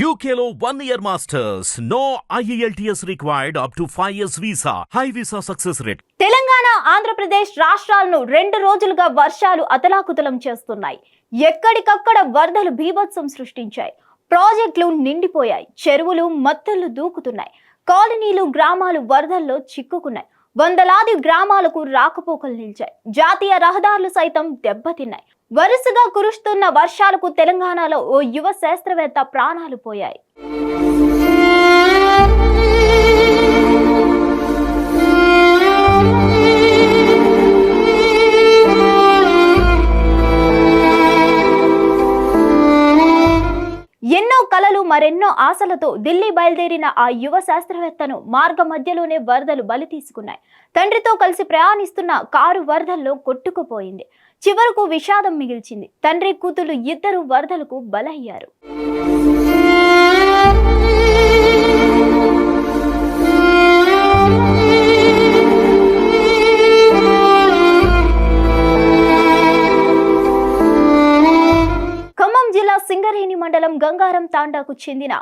యూకేలో one year masters no E IELTS required up to 5 years visa. High visa success rate. Telangana Andhra Pradesh రాష్ట్రాలను రెండు రోజులుగా వర్షాలు అతలాకుతలం చేస్తున్నాయి. ఎక్కడికక్కడ వరదలు బీభత్సం సృష్టించాయి. ప్రాజెక్టులు నిండిపోయాయి. చెరువులు మత్తళ్ళు దూకుతున్నాయి. కాలనీలు గ్రామాలు వరదల్లో చిక్కుకున్నాయి. వందలాది గ్రామాలకు రాకపోకలు నిలిచాయి. జాతీయ రహదారులు సైతం దెబ్బతిన్నాయి. వరుసగా కురుస్తున్న వర్షాలకు తెలంగాణలో ఓ యువ శాస్త్రవేత్త ప్రాణాలు పోయాయి. మరెన్నో ఆశలతో ఢిల్లీ బయలుదేరిన ఆ యువ శాస్త్రవేత్తను మార్గ మధ్యలోనే వరదలు బలి తీసుకున్నాయి. తండ్రితో కలిసి ప్రయాణిస్తున్న కారు వరదల్లో కొట్టుకుపోయింది. చివరకు విషాదం మిగిల్చింది. తండ్రి కూతురు ఇద్దరు వరదలకు బలయ్యారు. మండలం గంగారం తాండాకు చెందిన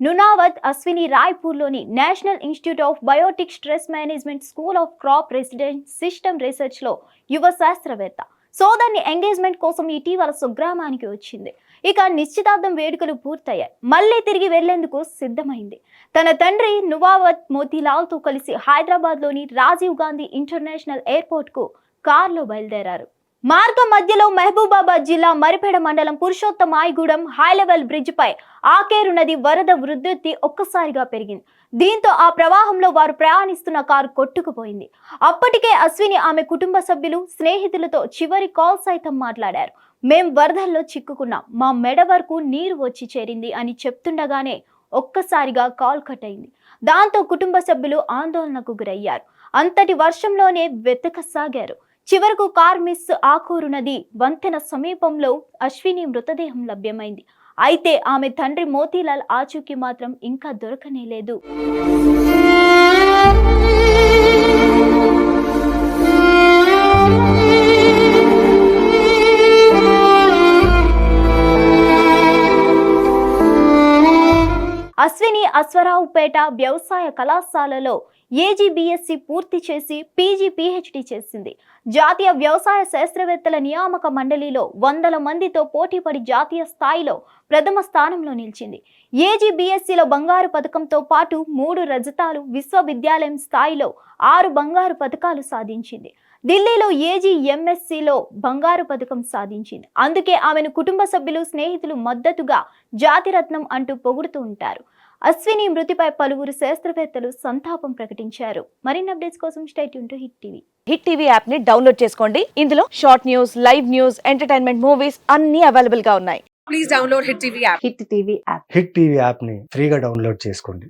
Nunavath Ashwini రాయ్పూర్లోని national institute of biotic stress management school of crop resident system రీసెర్చ్లో యువ శాస్త్రవేత్త. సోదర్ని ఎంగేజ్మెంట్ కోసం ఇటీవల స్వగ్రామానికి వచ్చింది. ఇక నిశ్చితార్థం వేడుకలు పూర్తయ్యాయి. మళ్ళీ తిరిగి వెళ్ళేందుకు సిద్ధమైంది. తన తండ్రి నువావత్ మోతీలాల్తో కలిసి హైదరాబాద్లోని రాజీవ్ గాంధీ ఇంటర్నేషనల్ ఎయిర్పోర్ట్కు కారులో బయలుదేరారు. మార్గ మధ్యలో మహబూబాబాద్ జిల్లా మరిపేడ మండలం పురుషోత్తమాయిగూడెం హై లెవెల్ బ్రిడ్జిపై ఆకేరు నది వరద వృద్ధి ఒక్కసారిగా పెరిగింది. దీంతో ఆ ప్రవాహంలో వారు ప్రయాణిస్తున్న కారు కొట్టుకుపోయింది. అప్పటికే అశ్విని ఆమె కుటుంబ సభ్యులు స్నేహితులతో చివరి కాల్ సైతం మాట్లాడారు. మేం వరదల్లో చిక్కుకున్నాం. మా మెడ వరకు నీరు వచ్చి చేరింది అని చెప్తుండగానే ఒక్కసారిగా కాల్ కట్ అయింది. దాంతో కుటుంబ సభ్యులు ఆందోళనకు గురయ్యారు. అంతటి వర్షంలోనే వెతకసాగారు. చివరకు కార్ మిస్ ఆకూరు నది వంతెన సమీపంలో అశ్విని మృతదేహం లభ్యమైంది. అయితే ఆమె తండ్రి మోతీలాల్ ఆచూకీ మాత్రం ఇంకా దొరకనే లేదు. అశ్విని అశ్వరావుపేట వ్యవసాయ కళాశాలలో ఏజీబీఎస్సీ పూర్తి చేసి పీజీ పీహెచ్డీ చేసింది. జాతీయ వ్యవసాయ శాస్త్రవేత్తల నియామక మండలిలో వందల మందితో పోటీపడి జాతీయ స్థాయిలో ప్రథమ స్థానంలో నిలిచింది. ఏజీబీఎస్సీలో బంగారు పథకంతో పాటు మూడు రజతాలు విశ్వవిద్యాలయం స్థాయిలో ఆరు బంగారు పథకాలు సాధించింది. ఢిల్లీలో ఏజీ ఎంఎస్సీలో బంగారు పథకం సాధించింది. అందుకే ఆమెను కుటుంబ సభ్యులు స్నేహితులు మద్దతుగా జాతిరత్నం అంటూ పొగుడుతూ ఉంటారు. అశ్విని మృతిపై పలువురు శాస్త్రవేత్తలు సంతాపం ప్రకటించారు. మరిన్ని అప్డేట్స్ కోసం state to hit TV. Hit TV యాప్ని డౌన్లోడ్ చేసుకోండి. ఇందులో short news live news entertainment movies అన్ని అవైలబుల్గా ఉన్నాయి. Please download Hit TV app. Hit TV app hit TV యాప్ని ఫ్రీగా డౌన్లోడ్ చేసుకోండి.